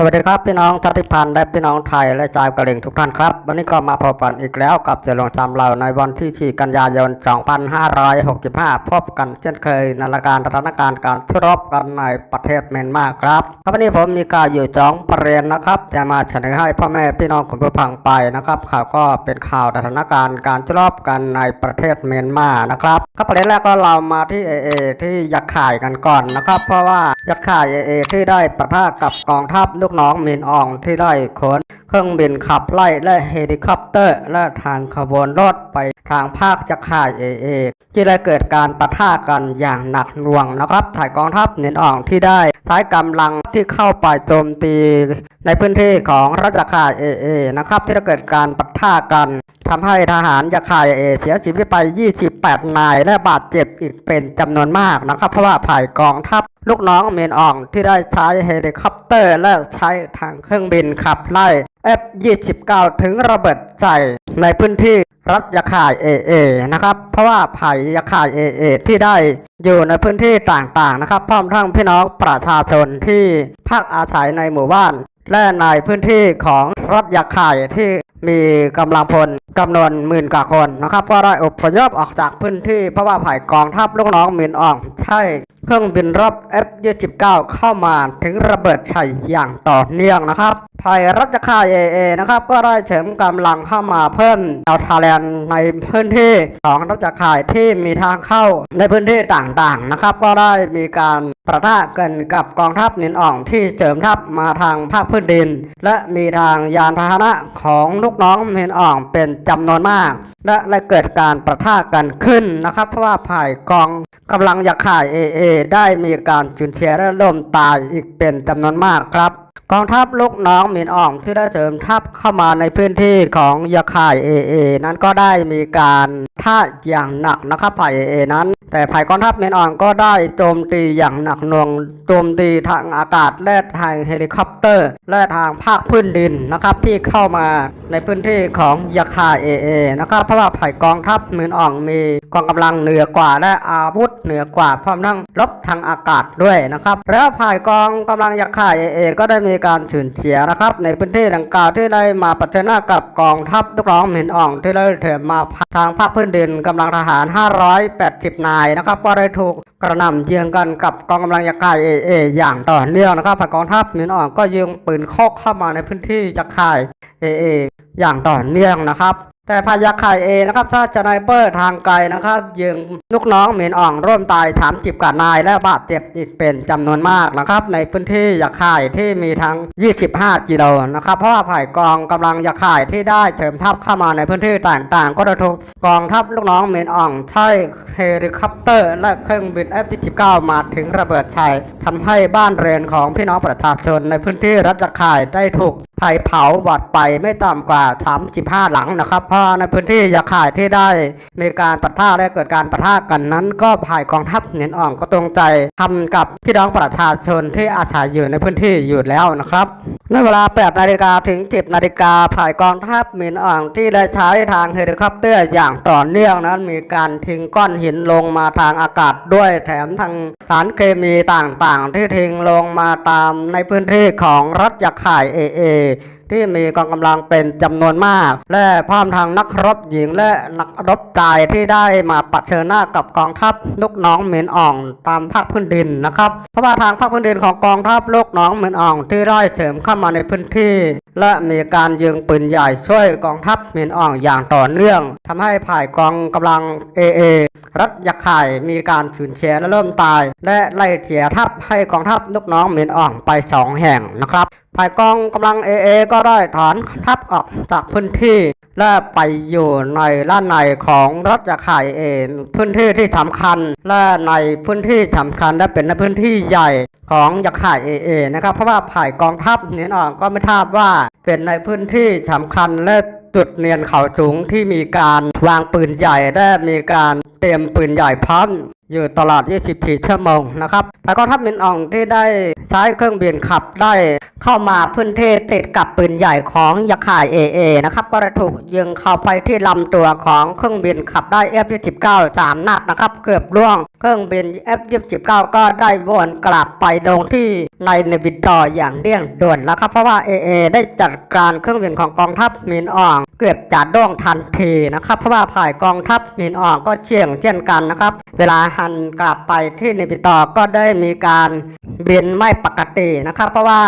สวัสดีครับพี่น้องชาติพันธุ์และพี่น้องไทยและชาวกะเหรี่ยงทุกท่านครับ วันนี้ก็มาพบกันอีกแล้วกับเสือหลวงจำเราในวันที่ 4 กันยายน 2565 พบกันเช่นเคยในรายการสถานการณ์การทุรบกันในประเทศเมียนมาครับครับวันนี้ผมมีการอยู่จองประเด็นนะครับ จะมาเสนอให้พ่อแม่พี่น้องคุณผู้ฟังไปนะครับข่าวก็เป็นข่าวสถานการณ์การทุรบกันในประเทศเมียนมานะครับครับประเด็นแรกก็เรามาที่เอเอที่ยักษ์ข่ายกันก่อนนะครับ เพราะว่า ยักษ์ข่ายเอเอที่ได้ปะทะกับกองทัพลูกน้องมินอองที่ได้ขนเครื่องบินขับไล่และเฮลิคอปเตอร์และทางขบวนรถไป ทางภาคจักรข่ายเอเอที่ได้เกิดการปะทะกันอย่างหนักหน่วงนะครับถ่ายกองทัพมินอองที่ได้ใช้กำลังที่เข้าไปโจมตี ในพื้นที่ของรัชข่ายเอเอนะครับที่ได้เกิดการปะทะกันทำให้ทหารยักษ์ข่ายเอเสียชีวิตไป 28 นาย และบาดเจ็บอีกเป็นจำนวนมากนะครับเพราะว่าผ่ายกองทัพลูกน้องเมนอ่องที่ได้ใช้เฮลิคอปเตอร์และใช้ทางเครื่องบินขับไล่ F29 ถึงระเบิดใจในพื้นที่ รัฐยาข่ายเอเอนะครับ เพราะว่าภัยยาข่ายเอเอที่ได้อยู่ในพื้นที่ต่างๆนะครับ พร้อมทั้งพี่น้องประชาชนที่พักอาศัยในหมู่บ้าน และในพื้นที่ของรัฐยาข่ายที่มีกำลังพลจำนวนหมื่นกว่าคนนะครับ ก็ได้อพยพออกจากพื้นที่เพราะว่าผ่ายกองทัพลูกน้องหมื่นอ่องใช่เครื่องบินรบ F29 เข้ามาถึงระเบิดชัยอย่างต่อเนื่องนะครับภายรัชข่ายเอเอนะครับก็ได้เฉิมกำลังเข้ามาเพิ่มเอาทาแลนในพื้นที่ของรัชข่ายที่มีทางเข้าในพื้นที่ต่างๆนะครับ ก็ได้มีการประทะกันกับกองทัพนินอ่องที่เสริมทัพมาทางภาคพื้นดิน และมีทางยานพาหนะของลูกน้องนินอ่องเป็นจำนวนมาก และได้เกิดการประทะกันขึ้นนะครับ เพราะว่าภายกองกำลังยักษ์ข่ายเอเอได้มีการสูญเสียและล่มตายอีกเป็นจำนวนมากครับ กองทัพลูกน้องหมินอ่องที่ได้เสริมทัพเข้ามาในพื้นที่ของยาข่ายเอเอนั้นก็ได้มีการท่าอย่างหนักนะครับฝ่ายเอเอนั้น แต่ฝ่ายกองทัพหมินอ่องก็ได้โจมตีอย่างหนักหน่วงโจมตีทางอากาศและทางเฮลิคอปเตอร์ และทางภาคพื้นดินนะครับที่เข้ามาในพื้นที่ของยาข่ายเอเอนะครับเพราะว่าฝ่ายกองทัพหมินอ่องมีกองกำลังเหนือกว่าและอาวุธเหนือกว่าพร้อมทั้งรบทางอากาศด้วยนะครับแล้วฝ่ายกองกำลังยาข่ายเอเอก็ได้มีการสูญเสียนะครับ ในพื้นที่ดังกล่าวที่ได้มาปะทะหน้ากับกองทัพลูกน้องเหมินอ่องที่ได้เถิดมาทางภาคพื้นดินกำลังทหาร 580 นายนะครับก็ได้ถูกกระหน่ำเยืองกันกับกองกำลังยักษ์ข่ายเอเออย่างต่อเนื่องนะครับกองทัพเหมินอ่องก็ยิงปืนโคกเข้ามาในพื้นที่ยักษ์ข่ายเอเออย่างต่อเนื่องนะครับ แต่พายักษ์ไข่เองนะครับ ถ้าจะไนเปอร์ทางไกลนะครับยิงลูกน้องเหม็นอ่องร่วมตายถามจิบกว่านายและบาดเจ็บอีกเป็นจำนวนมากนะครับ ในพื้นที่ยักไข่ที่มีทั้ง 25 กิโลนะครับ เพราะว่าฝ่ายกองกำลังยักไข่ที่ได้เสริมทัพเข้ามาในพื้นที่ต่างๆ ก็ได้ถูกกองทัพลูกน้องเหม็นอ่องใช้เฮลิคอปเตอร์ และเครื่องบิน F-19 มาถึงระเบิดชัยทำให้บ้านเรือนของพี่น้องประชาชนในพื้นที่รัฐยักไข่ได้ถูก ไฟเผาบอดไปไม่ต่ำกว่า 35 หลังนะครับ เพราะในพื้นที่ยาข่ายที่ได้มีการปะทะและเกิดการปะทะกันนั้น ก็ภายกองทัพเหนียนอ่องก็ตรงใจทำกับพี่น้องประชาชนที่อาศัยอยู่ในพื้นที่อยู่แล้วนะครับในเวลา 8 นาฬิกาถึง 10 นาฬิกาภายกองทัพเหมียนอ่องที่ได้ใช้ทางเฮลิคอปเตอร์อย่างต่อเนื่องนั้นมีการทิ้งก้อนหินลงมาทางอากาศด้วยแถมทางสารเคมีต่างๆ ที่ทิ้งลงมาตามในพื้นที่ของรัฐยาข่ายเอเอที่มีกองกำลังเป็นจำนวนมาก และพร้อมทางนักรบหญิงและนักรบชายที่ได้มาปัดเชิญหน้ากับกองทัพลูกน้องเหม็นอ่องตามภาคพื้นดินนะครับเพราะว่าทางภาคพื้นดินของกองทัพลูกน้องเหม็นอ่องที่ได้เสริมเข้ามาในพื้นที่ และมีการยิงปืนใหญ่ช่วยกองทัพเหม็นอ่องอย่างต่อเนื่องทำให้ผ่ายกองกำลังเอเอรัฐยักษ์ไข่มีการสูญเสียและเริ่มตาย และไล่เสียทัพให้กองทัพลูกน้องเหม็นอ่องไปสองแห่งนะครับฝ่ายกองกำลังเอเอก็ได้ถอนทัพออกจากพื้นที่ และไปอยู่ในล้านในของรัฐยาข่ายเองพื้นที่ที่สำคัญ และในพื้นที่สำคัญและเป็นในพื้นที่ใหญ่ของยาข่ายเอเอนะครับเพราะว่าฝ่ายกองทัพเนี่ยออกก็ไม่ทราบว่าเป็นในพื้นที่สำคัญและจุดเนียนเขาสูงที่มีการวางปืนใหญ่และมีการเตรียมปืนใหญ่พร้อมอยู่ตลอด 24 ชั่วโมงนะครับแล้วก็ทัพมินอองที่ได้ใช้เครื่องบินขับได้เข้ามาพื้นที่ติดกับปืนใหญ่ของยาข่ายเอเอนะครับ ก็ได้ถูกยิงเข้าไปที่ลำตัวของเครื่องบินขับได้ F-19 สามนัดนะครับ เกือบร่วง เครื่องบิน F-29 ก็ได้วนกลับไปลงที่ในเนบิดออย่างเร่งด่วนแล้วครับ เพราะว่า AA ได้จัดการเครื่องบินของกองทัพมินอ่อง เกือบจะโด่งทันทีนะครับ เพราะว่าผ่ายกองทัพมินอ่องก็เชี่ยงเช่นกันนะครับ เวลาหันกลับไปที่เนบิดอก็ได้มีการบินไม่ปกตินะครับ เพราะว่า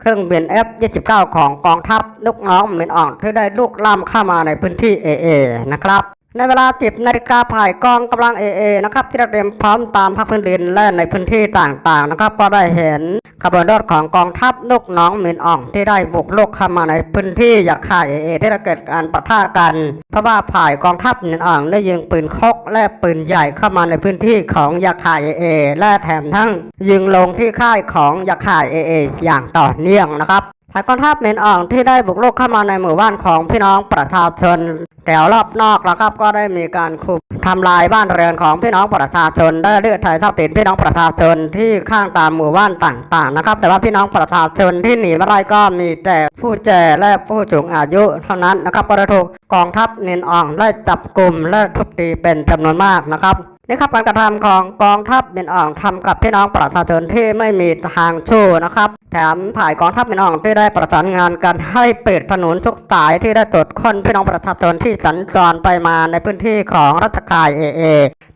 เครื่องบิน F-29 ของกองทัพลูกน้องมินอ่องที่ได้ลุกล้ำเข้ามาในพื้นที่ AA นะครับ ในเวลาจิบนาฬิกาผ่ายกองกำลัง AA นะครับที่เตรียมพร้อมตามภาคพื้นดินและในพื้นที่ต่างๆนะครับก็ได้เห็นขบวนรถของกองทัพลูกน้องหมินอ่องที่ได้บุกลุกเข้ามาในพื้นที่ยาคา AA ที่ได้เกิดการปะทะกัน เพราะว่าผ่ายกองทัพหมินอ่องได้ยิงปืนคกและปืนใหญ่เข้ามาในพื้นที่ของยาคา AA และแถมทั้งยิงลงที่ค่ายของยาคา AA ออย่างต่อเนื่องนะครับฝ่ายกองทัพเมนอ่องที่ได้บุกรุกเข้ามาในหมู่บ้านของพี่น้องประชาชน แถวรอบนอกนะครับก็ได้มีการคุมทำลายบ้านเรือนของพี่น้องประชาชน ได้เลือดไทยทรัพย์สินพี่น้องประชาชนที่ข้างตามหมู่บ้านต่างๆนะครับ แต่ว่าพี่น้องประชาชนที่หนีมาได้ก็มีแต่ผู้แก่และผู้สูงอายุเท่านั้นนะครับก็ได้ถูกกองทัพเมนอ่องได้จับกลุ่มและทุบตีเป็นจำนวนมากนะครับ นี่ครับการกระทำของกองทัพเบนอ่องทำกับพี่น้องประชาชนที่ไม่มีทางชู้นะครับ แถมผ่ายกองทัพเบนอ่องที่ได้ประสานงานกันให้เปิดถนนทุกสายที่ได้ตรวจค้นพี่น้องประชาชนที่สัญจรไปมาในพื้นที่ของรัฐกายเอเอ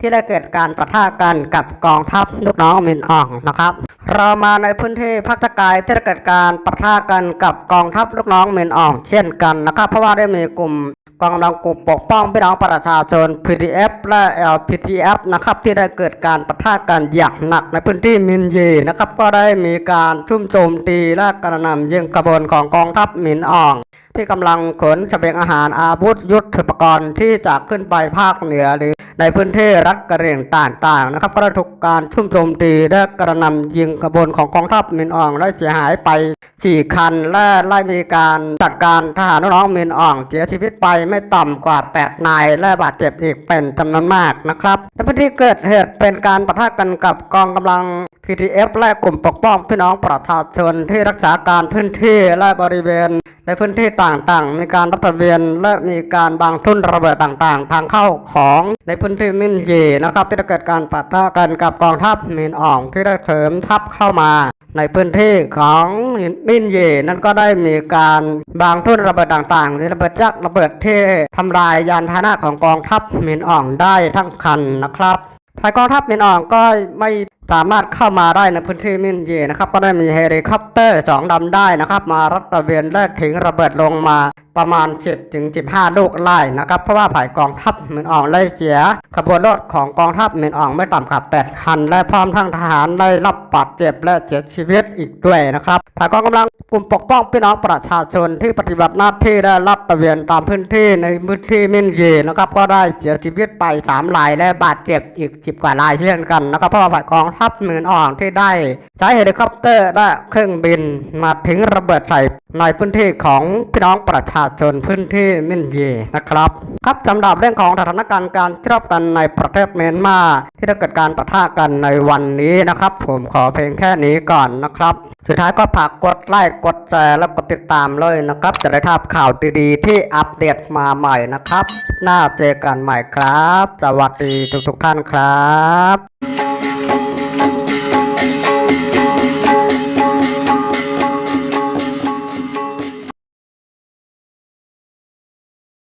ที่ได้เกิดการประทะกันกับกองทัพลูกน้องเบนอ่องนะครับ เรามาในพื้นที่พักตะกายที่ได้เกิดการประทะกันกับกองทัพลูกน้องเมนอ่อง เช่นกันนะครับ เพราะว่าได้มีกลุ่มกองกำลังกลุ่มปกป้องพี่น้องประชาชน PDF และ LPTF นะครับที่ได้เกิดการประทะกันอย่างหนักในพื้นที่มินเยนะครับก็ได้มีการทุ่มโจมตีและกระหน่ำยิงกระบวนของกองทัพมินอ่อง ที่กำลังขนเสบียงอาหารอาวุธยุทโธปกรณ์ที่จะขึ้นไปภาคเหนือหรือ ในพื้นที่รัฐกระเหรี่ยงต่างๆนะครับก็ได้ถูกการชุ่มโจมตีและกระน่ำยิงกระบวนของกองทัพมินอ่องและเสียหายไป 4 คัน และไล่มีการจัดการทหารน้องมินอ่องเสียชีวิตไปไม่ต่ำกว่า 8 นาย และบาดเจ็บอีกเป็นจำนวนมากนะครับในพื้นที่เกิดเหตุเป็นการปะทะกันกับกองกำลัง PTF และกลุ่มปกป้องพี่น้องประชาชนที่รักษาการพื้นที่และบริเวณ ในพื้นที่ต่างๆ มีการรัฐเวียนและมีการบางทุ่นระเบิดต่างๆ ทางเข้าของในพื้นที่มินเยนะครับ ที่ได้เกิดการปะทะกันกับกองทัพมินอ่องที่ได้เสริมทัพเข้ามาในพื้นที่ของมินเยนั้นก็ได้มีการบางทุ่นระเบิดต่างๆที่ระเบิดยักษ์ระเบิดที่ทำลายยานพาหนะของกองทัพมินอ่องได้ทั้งคันนะครับภายกองทัพมินอ่องก็ไม่ สามารถเข้ามาได้ในพื้นที่มินเยนะครับ ก็ได้มีเฮลิคอปเตอร์สองลำได้นะครับ มารัดระเวนและถึงระเบิดลงมา ประมาณ 10ถึง15 ลูกไล่นะครับ เพราะว่าฝ่ายกองทัพเมินอ่องไล่เสีย ขบวนรถของกองทัพเมินอ่องไม่ต่ำกว่า8คัน และพร้อมทั้งทหารได้รับบาดเจ็บและเสียชีวิตอีกด้วยนะครับฝ่ายกองกำลังกลุ่มปกป้องพี่น้องประชาชนที่ปฏิบัติหน้าที่ได้รับระเวนตามพื้นที่ในพื้นที่มินเยนะครับ ก็ได้เสียชีวิตไป3รายและบาดเจ็บอีก 10 กว่ารายเช่นกันนะครับเพราะว่าฝ่ายกองทัพเมินอ่องที่ได้ใช้เฮลิคอปเตอร์และเครื่องบินมาทิ้งระเบิดใส่ในพื้นที่ของพี่น้องประชาชนพื้นที่มินเยนะครับครับสำหรับเรื่องของสถานการณ์การเชื่อมกันในประเทศเมียนมา ที่ได้เกิดการปะทะกันในวันนี้นะครับ ผมขอเพียงแค่นี้ก่อนนะครับ สุดท้ายก็ฝากกดไลค์กดแชร์และกดติดตามเลยนะครับ จะได้ทราบข่าวดีๆที่อัปเดตมาใหม่นะครับ หน้าเจอกันใหม่ครับ สวัสดีทุกๆท่านครับ